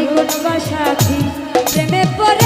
পাই কোনো বা সাথী প্রেমে পরে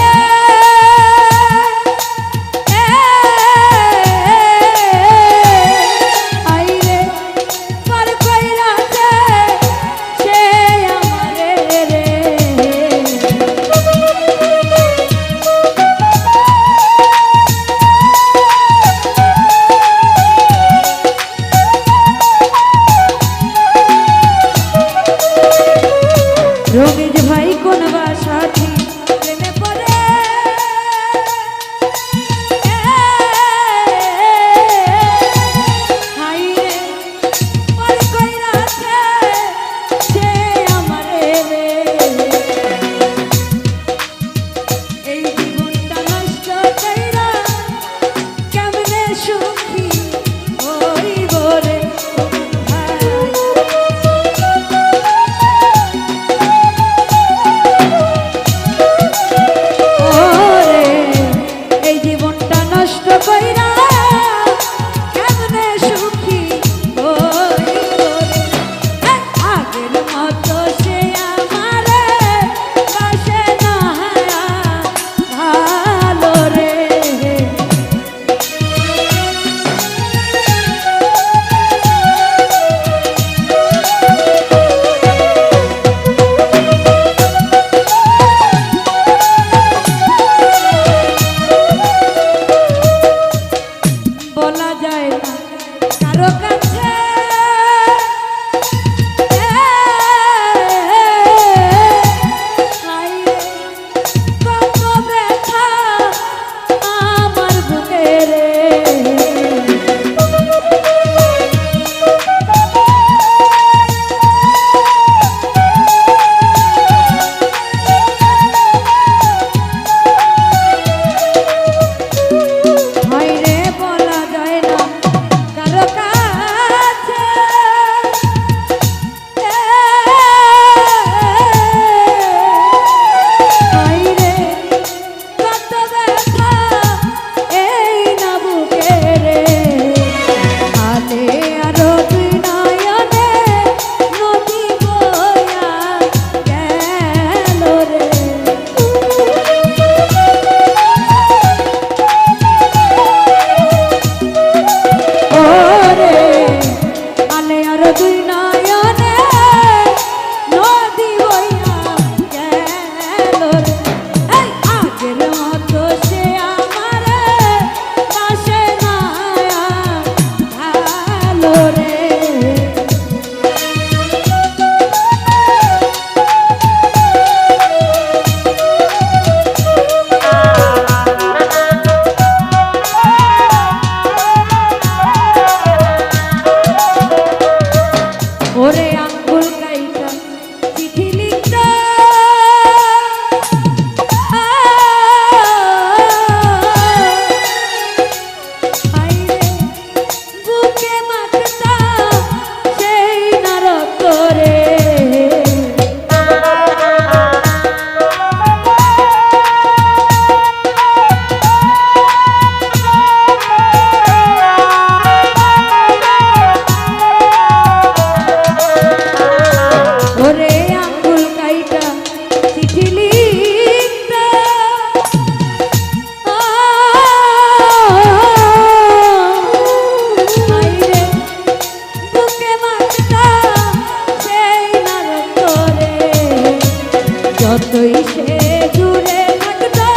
সে দূরে থাকতো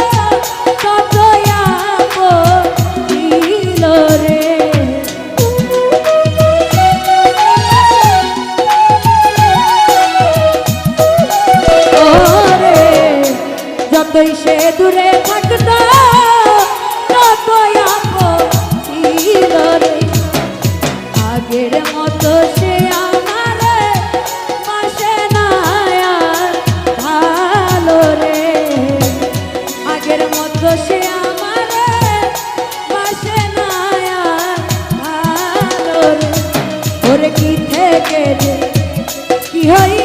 ততই আমার রে। যতই সে দূরে থাকতো ততই আমার ছিল রে। আগের মতো সে কেটে কি হয়